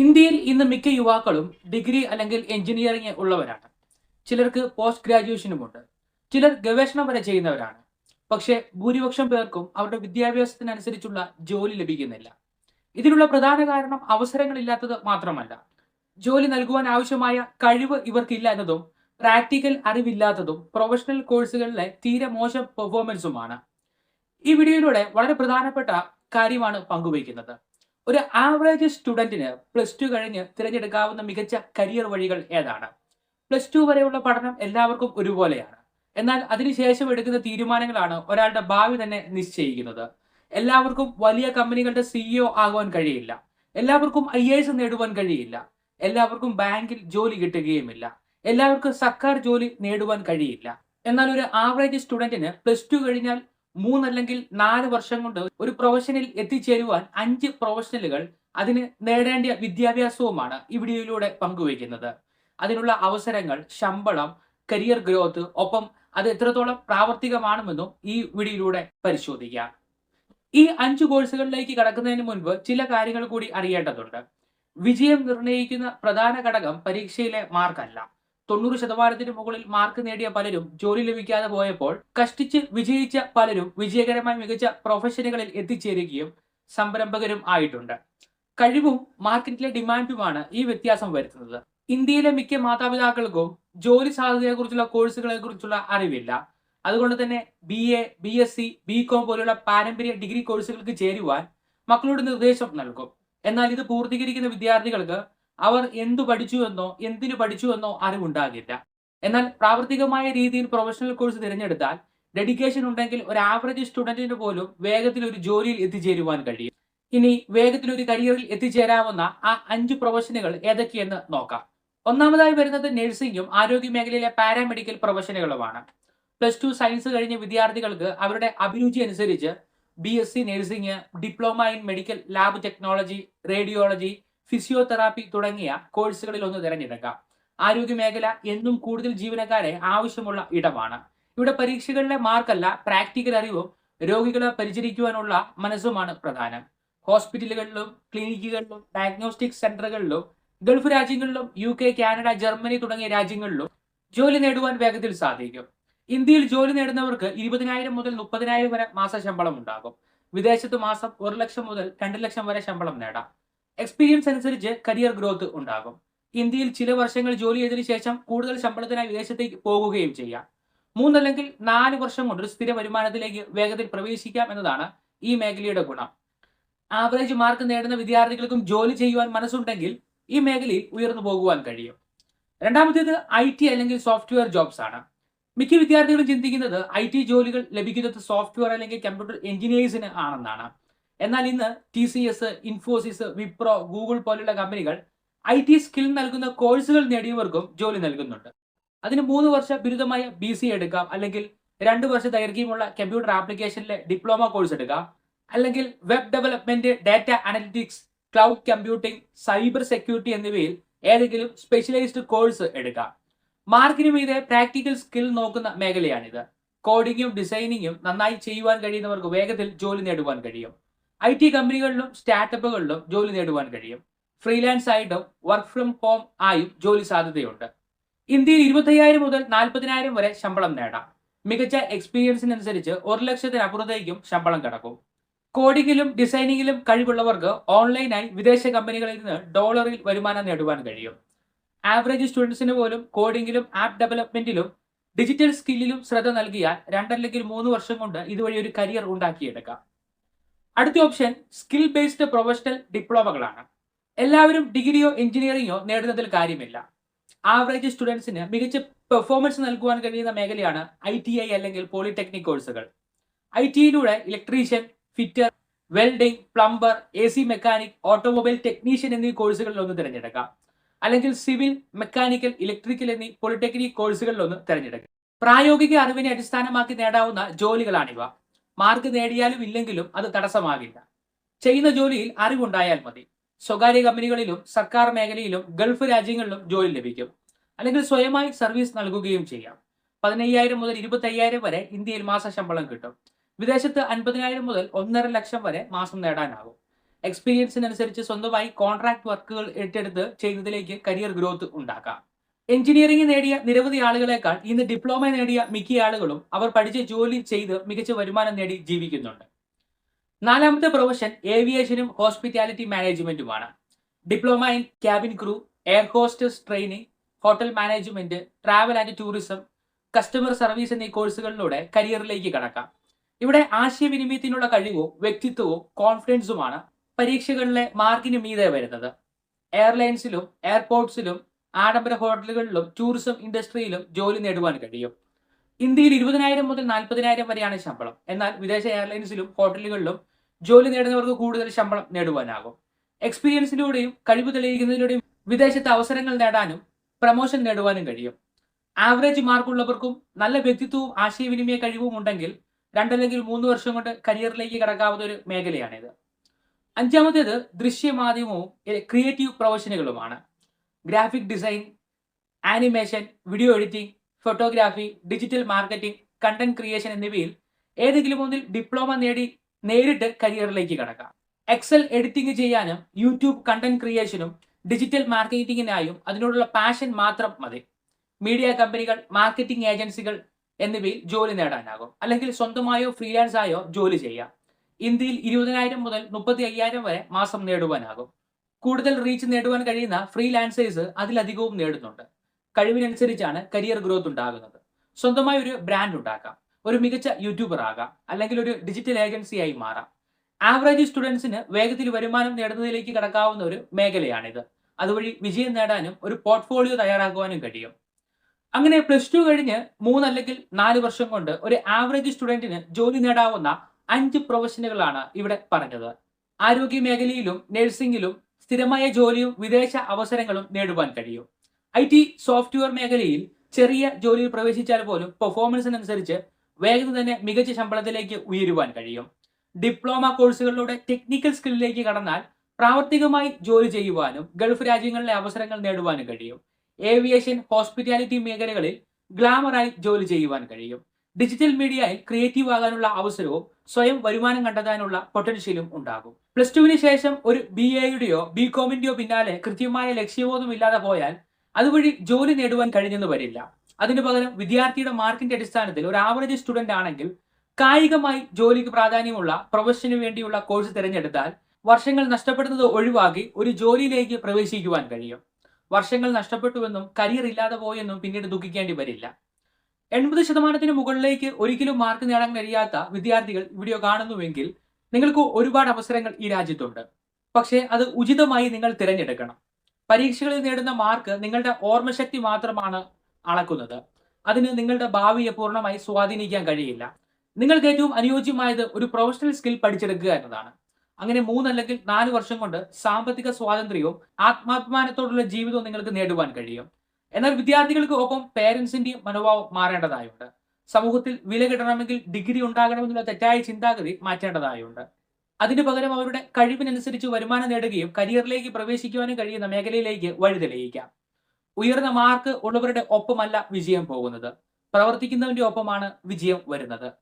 ഇന്ത്യയിൽ ഇന്ന് മിക്ക യുവാക്കളും ഡിഗ്രി അല്ലെങ്കിൽ എഞ്ചിനീയറിംഗ് ഉള്ളവരാണ്. ചിലർക്ക് പോസ്റ്റ് ഗ്രാജുവേഷനുമുണ്ട്. ചിലർ ഗവേഷണം വരെ ചെയ്യുന്നവരാണ്. പക്ഷേ ഭൂരിപക്ഷം പേർക്കും അവരുടെ വിദ്യാഭ്യാസത്തിനനുസരിച്ചുള്ള ജോലി ലഭിക്കുന്നില്ല. ഇതിനുള്ള പ്രധാന കാരണം അവസരങ്ങളില്ലാത്തത് മാത്രമല്ല. ജോലി നൽകുവാൻ ആവശ്യമായ കഴിവ് ഇവർക്കില്ല എന്നതും പ്രാക്ടിക്കൽ അറിവില്ലാത്തതും പ്രൊഫഷണൽ കോഴ്സുകളിലെ തീരെ മോശം പെർഫോമൻസുമാണ്. ഈ വീഡിയോയിലൂടെ വളരെ പ്രധാനപ്പെട്ട കാര്യമാണ് പങ്കുവയ്ക്കുന്നത്. ഒരു ആവറേജ് സ്റ്റുഡന്റിന് പ്ലസ് ടു കഴിഞ്ഞ് തിരഞ്ഞെടുക്കാവുന്ന മികച്ച കരിയർ വഴികൾ ഏതാണ്? പ്ലസ് ടു വരെയുള്ള പഠനം എല്ലാവർക്കും ഒരുപോലെയാണ്. എന്നാൽ അതിനുശേഷം എടുക്കുന്ന തീരുമാനങ്ങളാണ് ഒരാളുടെ ഭാവി തന്നെ നിശ്ചയിക്കുന്നത്. എല്ലാവർക്കും വലിയ കമ്പനികളുടെ സിഇഒ ആകുവാൻ കഴിയില്ല. എല്ലാവർക്കും ഐ എസ് നേടുവാൻ കഴിയില്ല. എല്ലാവർക്കും ബാങ്കിൽ ജോലി കിട്ടുകയുമില്ല. എല്ലാവർക്കും സർക്കാർ ജോലി നേടുവാൻ കഴിയില്ല. എന്നാൽ ഒരു ആവറേജ് സ്റ്റുഡന്റിന് പ്ലസ് ടു കഴിഞ്ഞാൽ മൂന്നല്ലെങ്കിൽ നാല് വർഷം കൊണ്ട് ഒരു പ്രൊഫഷനിൽ എത്തിച്ചേരുവാൻ അഞ്ച് പ്രൊഫഷണലുകൾ അതിന് നേടേണ്ട വിദ്യാഭ്യാസവുമാണ് ഈ വീഡിയോയിലൂടെ പങ്കുവയ്ക്കുന്നത്. അതിനുള്ള അവസരങ്ങൾ ശമ്പളം കരിയർ ഗ്രോത്ത് ഒപ്പം അത് എത്രത്തോളം പ്രാവർത്തികമാണെന്നും ഈ വീഡിയോയിലൂടെ പരിശോധിക്കാം. ഈ അഞ്ച് കോഴ്സുകളിലേക്ക് കടക്കുന്നതിന് മുൻപ് ചില കാര്യങ്ങൾ കൂടി അറിയേണ്ടതുണ്ട്. വിജയം നിർണയിക്കുന്ന പ്രധാന ഘടകം പരീക്ഷയിലെ മാർക്കല്ല തൊണ്ണൂറ് ശതമാനത്തിന് മുകളിൽ മാർക്ക് നേടിയ പലരും ജോലി ലഭിക്കാതെ പോയപ്പോൾ കഷ്ടിച്ച് വിജയിച്ച പലരും വിജയകരമായി മികച്ച പ്രൊഫഷനുകളിൽ എത്തിച്ചേരുകയും സംരംഭകരും ആയിട്ടുണ്ട്. കഴിവും മാർക്കറ്റിലെ ഡിമാൻഡുമാണ് ഈ വ്യത്യാസം വരുത്തുന്നത്. ഇന്ത്യയിലെ മിക്ക മാതാപിതാക്കൾക്കും ജോലി സാധ്യതയെക്കുറിച്ചുള്ള കോഴ്സുകളെ കുറിച്ചുള്ള അറിവില്ല. അതുകൊണ്ട് തന്നെ B A B S C B com പോലുള്ള പാരമ്പര്യ ഡിഗ്രി കോഴ്സുകൾക്ക് ചേരുവാൻ മക്കളോട് നിർദ്ദേശം നൽകും. എന്നാൽ ഇത് പൂർത്തീകരിക്കുന്ന വിദ്യാർത്ഥികൾക്ക് അവർ എന്തു പഠിച്ചുവെന്നോ എന്തിനു പഠിച്ചുവെന്നോ അറിവുണ്ടാകില്ല എന്നാൽ പ്രാവർത്തികമായ രീതിയിൽ പ്രൊഫഷണൽ കോഴ്സ് തിരഞ്ഞെടുത്താൽ ഡെഡിക്കേഷൻ ഉണ്ടെങ്കിൽ ഒരു ആവറേജ് സ്റ്റുഡന്റിന് പോലും വേഗത്തിൽ ഒരു ജോലിയിൽ എത്തിച്ചേരുവാൻ കഴിയും. ഇനി വേഗത്തിൽ ഒരു കരിയറിൽ എത്തിച്ചേരാവുന്ന ആ അഞ്ച് പ്രൊഫഷനുകൾ ഏതൊക്കെയെന്ന് നോക്കാം. ഒന്നാമതായി വരുന്നത് നഴ്സിംഗും ആരോഗ്യ മേഖലയിലെ പാരാമെഡിക്കൽ പ്രൊഫഷനുകളുമാണ് പ്ലസ് ടു സയൻസ് കഴിഞ്ഞ വിദ്യാർത്ഥികൾക്ക് അവരുടെ അഭിരുചി അനുസരിച്ച് B S C nursing diploma in medical lab technology radiology physiotherapy തുടങ്ങിയ കോഴ്സുകളിൽ ഒന്ന് തിരഞ്ഞെടുക്കാം. ആരോഗ്യ മേഖല എന്നും കൂടുതൽ ജീവനക്കാരെ ആവശ്യമുള്ള ഇടമാണ്. ഇവിടെ പരീക്ഷകളിലെ മാർക്കല്ല പ്രാക്ടിക്കൽ അറിവും രോഗികളെ പരിചരിക്കുവാനുള്ള മനസ്സുമാണ് പ്രധാനം. ഹോസ്പിറ്റലുകളിലും ക്ലിനിക്കുകളിലും ഡയഗ്നോസ്റ്റിക് സെന്ററുകളിലും ഗൾഫ് രാജ്യങ്ങളിലും യു കെ കാനഡ ജർമ്മനി തുടങ്ങിയ രാജ്യങ്ങളിലും ജോലി നേടുവാൻ വേഗത്തിൽ സാധിക്കും. ഇന്ത്യയിൽ ജോലി നേടുന്നവർക്ക് ഇരുപതിനായിരം മുതൽ മുപ്പതിനായിരം വരെ മാസ ശമ്പളം ഉണ്ടാകും. വിദേശത്ത് മാസം ഒരു ലക്ഷം മുതൽ രണ്ട് ലക്ഷം വരെ ശമ്പളം നേടാം. എക്സ്പീരിയൻസ് അനുസരിച്ച് കരിയർ ഗ്രോത്ത് ഉണ്ടാകും. ഇന്ത്യയിൽ ചില വർഷങ്ങൾ ജോലി ചെയ്തതിനു ശേഷം കൂടുതൽ ശമ്പളത്തിനായി വിദേശത്തേക്ക് പോകുകയും ചെയ്യാം. മൂന്നല്ലെങ്കിൽ നാല് വർഷം കൊണ്ട് ഒരു സ്ഥിര വരുമാനത്തിലേക്ക് വേഗത്തിൽ പ്രവേശിക്കാം എന്നതാണ് ഈ മേഖലയുടെ ഗുണം. ആവറേജ് മാർക്ക് നേടുന്ന വിദ്യാർത്ഥികൾക്കും ജോലി ചെയ്യുവാൻ മനസ്സുണ്ടെങ്കിൽ ഈ മേഖലയിൽ ഉയർന്നു പോകുവാൻ കഴിയും. രണ്ടാമത്തേത് ഐ ടി അല്ലെങ്കിൽ സോഫ്റ്റ്വെയർ ജോബ്സ് ആണ്. മിക്ക വിദ്യാർത്ഥികളും ചിന്തിക്കുന്നത് ഐ ടി ജോലികൾ ലഭിക്കുന്നത് സോഫ്റ്റ്വെയർ അല്ലെങ്കിൽ കമ്പ്യൂട്ടർ എഞ്ചിനീയേഴ്സിന് ആണെന്നാണ്. എന്നാൽ ഇന്ന് T C S Infosys Wipro Google പോലുള്ള കമ്പനികൾ ഐ ടി സ്കിൽ നൽകുന്ന കോഴ്സുകൾ നേടിയവർക്കും ജോലി നൽകുന്നുണ്ട്. അതിന് മൂന്ന് വർഷ ബിരുദമായ ബി സി എടുക്കാം. അല്ലെങ്കിൽ രണ്ട് വർഷ ദൈർഘ്യമുള്ള കമ്പ്യൂട്ടർ ആപ്ലിക്കേഷനിലെ ഡിപ്ലോമ കോഴ്സ് എടുക്കാം. അല്ലെങ്കിൽ web development data analytics cloud computing cyber security എന്നിവയിൽ ഏതെങ്കിലും സ്പെഷ്യലൈസ്ഡ് കോഴ്സ് എടുക്കാം. മാർക്കിന് മീതെ പ്രാക്ടിക്കൽ സ്കിൽ നോക്കുന്ന മേഖലയാണിത്. കോഡിങ്ങും ഡിസൈനിങ്ങും നന്നായി ചെയ്യുവാൻ കഴിയുന്നവർക്ക് വേഗത്തിൽ ജോലി നേടുവാൻ കഴിയും. ഐ ടി കമ്പനികളിലും സ്റ്റാർട്ടപ്പുകളിലും ജോലി നേടുവാൻ കഴിയും. ഫ്രീലാൻസ് ആയിട്ടും വർക്ക് ഫ്രം ഹോം ആയും ജോലി സാധ്യതയുണ്ട്. ഇന്ത്യയിൽ ഇരുപത്തയ്യായിരം മുതൽ നാൽപ്പതിനായിരം വരെ ശമ്പളം നേടാം. മികച്ച എക്സ്പീരിയൻസിനനുസരിച്ച് ഒരു ലക്ഷത്തിനപ്പുറത്തേക്കും ശമ്പളം കിടക്കും. കോഡിങ്ങിലും ഡിസൈനിങ്ങിലും കഴിവുള്ളവർക്ക് ഓൺലൈനായി വിദേശ കമ്പനികളിൽ നിന്ന് ഡോളറിൽ വരുമാനം നേടുവാൻ കഴിയും. ആവറേജ് സ്റ്റുഡൻസിന് പോലും കോഡിങ്ങിലും ആപ്പ് ഡെവലപ്മെന്റിലും ഡിജിറ്റൽ സ്കില്ലിലും ശ്രദ്ധ നൽകിയാൽ രണ്ടല്ലെങ്കിൽ മൂന്ന് വർഷം കൊണ്ട് ഇതുവഴി ഒരു കരിയർ ഉണ്ടാക്കിയെടുക്കാം. അടുത്ത ഓപ്ഷൻ സ്കിൽ ബേസ്ഡ് പ്രൊഫഷണൽ ഡിപ്ലോമകളാണ് എല്ലാവരും ഡിഗ്രിയോ എഞ്ചിനീയറിംഗോ നേടുന്നതിൽ കാര്യമില്ല. ആവറേജ് സ്റ്റുഡൻസിന് മികച്ച പെർഫോമൻസ് നൽകുവാൻ കഴിയുന്ന മേഖലയാണ് ഐ ടി ഐ അല്ലെങ്കിൽ പോളിടെക്നിക് കോഴ്സുകൾ I ടിയിലൂടെ electrician fitter welding plumber A C mechanic automobile technician എന്നീ കോഴ്സുകളിൽ ഒന്ന് തിരഞ്ഞെടുക്കാം. അല്ലെങ്കിൽ സിവിൽ മെക്കാനിക്കൽ ഇലക്ട്രിക്കൽ എന്നീ പോളിടെക്നിക് കോഴ്സുകളിൽ ഒന്ന് തിരഞ്ഞെടുക്കാം. പ്രായോഗിക അറിവിനെ അടിസ്ഥാനമാക്കി നേടാവുന്ന ജോലികളാണിവ. മാർക്ക് നേടിയാലും ഇല്ലെങ്കിലും അത് തടസ്സമാകില്ല. ചെയ്യുന്ന ജോലിയിൽ അറിവുണ്ടായാൽ മതി. സ്വകാര്യ കമ്പനികളിലും സർക്കാർ മേഖലയിലും ഗൾഫ് രാജ്യങ്ങളിലും ജോലി ലഭിക്കും. അല്ലെങ്കിൽ സ്വയമായി സർവീസ് നൽകുകയും ചെയ്യാം. പതിനയ്യായിരം മുതൽ ഇരുപത്തയ്യായിരം വരെ ഇന്ത്യയിൽ മാസ ശമ്പളം കിട്ടും. വിദേശത്ത് അൻപതിനായിരം മുതൽ ഒന്നര ലക്ഷം വരെ മാസം നേടാനാകും. എക്സ്പീരിയൻസിനനുസരിച്ച് സ്വന്തമായി കോൺട്രാക്ട് വർക്കുകൾ ഏറ്റെടുത്ത് ചെയ്യുന്നതിലേക്ക് കരിയർ ഗ്രോത്ത് ഉണ്ടാക്കാം. എഞ്ചിനീയറിംഗ് നേടിയ നിരവധി ആളുകളെക്കാൾ ഇന്ന് ഡിപ്ലോമ നേടിയ മിക്ക ആളുകളും അവർ പഠിച്ച ജോലി ചെയ്ത് മികച്ച വരുമാനം നേടി ജീവിക്കുന്നുണ്ട്. നാലാമത്തെ പ്രൊഫഷൻ ഏവിയേഷനും hospitality മാനേജ്മെന്റുമാണ് diploma in cabin crew air hostess training hotel management travel and tourism customer service എന്നീ കോഴ്സുകളിലൂടെ കരിയറിലേക്ക് കടക്കാം. ഇവിടെ ആശയവിനിമയത്തിനുള്ള കഴിവോ വ്യക്തിത്വവും കോൺഫിഡൻസുമാണ് പരീക്ഷകളിലെ മാർക്കിന് മീതെ വരുന്നത്. എയർലൈൻസിലും എയർപോർട്ട്സിലും ആഡംബര ഹോട്ടലുകളിലും ടൂറിസം ഇൻഡസ്ട്രിയിലും ജോലി നേടുവാൻ കഴിയും. ഇന്ത്യയിൽ ഇരുപതിനായിരം മുതൽ നാൽപ്പതിനായിരം വരെയാണ് ശമ്പളം. എന്നാൽ വിദേശ എയർലൈൻസിലും ഹോട്ടലുകളിലും ജോലി നേടുന്നവർക്ക് കൂടുതൽ ശമ്പളം നേടുവാനാകും. എക്സ്പീരിയൻസിലൂടെയും കഴിവ് തെളിയിക്കുന്നതിലൂടെയും വിദേശത്ത് അവസരങ്ങൾ നേടാനും പ്രമോഷൻ നേടുവാനും കഴിയും. ആവറേജ് മാർക്കുള്ളവർക്കും നല്ല വ്യക്തിത്വവും ആശയവിനിമയ കഴിവും ഉണ്ടെങ്കിൽ രണ്ടല്ലെങ്കിൽ മൂന്ന് വർഷം കൊണ്ട് കരിയറിലേക്ക് കടക്കാവുന്ന ഒരു മേഖലയാണിത്. അഞ്ചാമത്തേത് ദൃശ്യമാധ്യമവും creative പ്രൊഫഷനുകളുമാണ് graphic design animation video editing photography digital marketing content creation എന്നിവയിൽ ഏതെങ്കിലും ഒന്നിൽ ഡിപ്ലോമ നേടി നേരിട്ട് കരിയറിലേക്ക് കടക്കാം. എക്സൽ എഡിറ്റിംഗ് ചെയ്യാനും യൂട്യൂബ് കണ്ടന്റ് ക്രിയേഷനും ഡിജിറ്റൽ മാർക്കറ്റിംഗിനായും അതിനോടുള്ള പാഷൻ മാത്രം മതി. മീഡിയ കമ്പനികൾ മാർക്കറ്റിംഗ് ഏജൻസികൾ എന്നിവയിൽ ജോലി നേടാനാകും. അല്ലെങ്കിൽ സ്വന്തമായോ ഫ്രീലാൻസായോ ജോലി ചെയ്യാം. ഇന്ത്യയിൽ ഇരുപതിനായിരം മുതൽ മുപ്പത്തി അയ്യായിരം വരെ മാസം നേടുവാനാകും. കൂടുതൽ റീച്ച് നേടുവാൻ കഴിയുന്ന ഫ്രീലാൻസേഴ്സ് അതിലധികവും നേടുന്നുണ്ട്. കഴിവിനനുസരിച്ചാണ് കരിയർ ഗ്രോത്ത് ഉണ്ടാകുന്നത്. സ്വന്തമായി ഒരു ബ്രാൻഡ് ഉണ്ടാക്കാം ഒരു മികച്ച യൂട്യൂബർ ആകാം അല്ലെങ്കിൽ ഒരു ഡിജിറ്റൽ ഏജൻസിയായി മാറാം. ആവറേജ് സ്റ്റുഡൻസിന് വേഗത്തിൽ വരുമാനം നേടുന്നതിലേക്ക് കടക്കാവുന്ന ഒരു മേഖലയാണിത്. അതുവഴി വിജയം നേടാനും ഒരു പോർട്ട്ഫോളിയോ തയ്യാറാക്കുവാനും കഴിയും. അങ്ങനെ പ്ലസ് ടു കഴിഞ്ഞ് മൂന്നല്ലെങ്കിൽ നാല് വർഷം കൊണ്ട് ഒരു ആവറേജ് സ്റ്റുഡന്റിന് ജോലി നേടാവുന്ന അഞ്ച് പ്രൊഫഷനുകളാണ് ഇവിടെ പറഞ്ഞത്. ആരോഗ്യ മേഖലയിലും നഴ്സിംഗിലും സ്ഥിരമായ ജോലിയും വിദേശ അവസരങ്ങളും നേടുവാൻ കഴിയും. ഐ ടി സോഫ്റ്റ്വെയർ മേഖലയിൽ ചെറിയ ജോലിയിൽ പ്രവേശിച്ചാൽ പോലും പെർഫോമൻസിനനുസരിച്ച് വേഗത്തിൽ തന്നെ മികച്ച ശമ്പളത്തിലേക്ക് ഉയരുവാൻ കഴിയും. ഡിപ്ലോമ കോഴ്സുകളിലൂടെ ടെക്നിക്കൽ സ്കില്ലിലേക്ക് കടന്നാൽ പ്രാവർത്തികമായി ജോലി ചെയ്യുവാനും ഗൾഫ് രാജ്യങ്ങളിലെ അവസരങ്ങൾ നേടുവാനും കഴിയും. ഏവിയേഷൻ ഹോസ്പിറ്റാലിറ്റി മേഖലകളിൽ ഗ്ലാമറായി ജോലി ചെയ്യുവാൻ കഴിയും. ഡിജിറ്റൽ മീഡിയയിൽ ക്രിയേറ്റീവ് ആകാനുള്ള അവസരവും സ്വയം വരുമാനം കണ്ടെത്താനുള്ള പൊട്ടൻഷ്യലും ഉണ്ടാകും. പ്ലസ് ടുവിന് ശേഷം ഒരു ബി എയുടെയോ ബി കോമിന്റെയോ പിന്നാലെ കൃത്യമായ ലക്ഷ്യബോധം ഇല്ലാതെ പോയാൽ അതുവഴി ജോലി നേടുവാൻ കഴിഞ്ഞെന്ന് വരില്ല. അതിനു പകരം വിദ്യാർത്ഥിയുടെ മാർക്കിന്റെ അടിസ്ഥാനത്തിൽ ഒരു ആവറേജ് സ്റ്റുഡന്റ് ആണെങ്കിൽ കായികമായി ജോലിക്ക് പ്രാധാന്യമുള്ള പ്രൊഫഷന് വേണ്ടിയുള്ള കോഴ്സ് തിരഞ്ഞെടുത്താൽ വർഷങ്ങൾ നഷ്ടപ്പെടുന്നത് ഒഴിവാക്കി ഒരു ജോലിയിലേക്ക് പ്രവേശിക്കുവാൻ കഴിയും. വർഷങ്ങൾ നഷ്ടപ്പെട്ടുവെന്നും കരിയർ ഇല്ലാതെ പോയെന്നും പിന്നീട് ദുഃഖിക്കേണ്ടി വരില്ല. എൺപത് ശതമാനത്തിന് മുകളിലേക്ക് ഒരിക്കലും മാർക്ക് നേടാൻ കഴിയാത്ത വിദ്യാർത്ഥികൾ വീഡിയോ കാണുന്നുവെങ്കിൽ നിങ്ങൾക്ക് ഒരുപാട് അവസരങ്ങൾ ഈ രാജ്യത്തുണ്ട്. പക്ഷേ അത് ഉചിതമായി നിങ്ങൾ തിരഞ്ഞെടുക്കണം. പരീക്ഷകളിൽ നേടുന്ന മാർക്ക് നിങ്ങളുടെ ഓർമ്മശക്തി മാത്രമാണ് അളക്കുന്നത്. അതിന് നിങ്ങളുടെ ഭാവിയെ പൂർണമായി സ്വാധീനിക്കാൻ കഴിയില്ല. നിങ്ങൾക്ക് ഏറ്റവും അനുയോജ്യമായത് ഒരു പ്രൊഫഷണൽ സ്കിൽ പഠിച്ചെടുക്കുക എന്നതാണ്. അങ്ങനെ മൂന്നല്ലെങ്കിൽ നാല് വർഷം കൊണ്ട് സാമ്പത്തിക സ്വാതന്ത്ര്യവും ആത്മാഭിമാനത്തോടുള്ള ജീവിതവും നിങ്ങൾക്ക് നേടുവാൻ കഴിയും. എന്നാൽ വിദ്യാർത്ഥികൾക്ക് ഒപ്പം പേരൻസിന്റെയും മനോഭാവം മാറേണ്ടതായുണ്ട്. സമൂഹത്തിൽ വില കിട്ടണമെങ്കിൽ ഡിഗ്രി ഉണ്ടാകണമെന്നുള്ള തെറ്റായ ചിന്താഗതി മാറ്റേണ്ടതായുണ്ട്. അതിനു പകരം അവരുടെ കഴിവിനനുസരിച്ച് വരുമാനം നേടുകയും കരിയറിലേക്ക് പ്രവേശിക്കുവാനും കഴിയുന്ന മേഖലയിലേക്ക് വഴിതെളിയിക്കാം. ഉയർന്ന മാർക്ക് ഉള്ളവരുടെ ഒപ്പമല്ല വിജയം പോകുന്നത്. പ്രവർത്തിക്കുന്നവന്റെ ഒപ്പമാണ് വിജയം വരുന്നത്.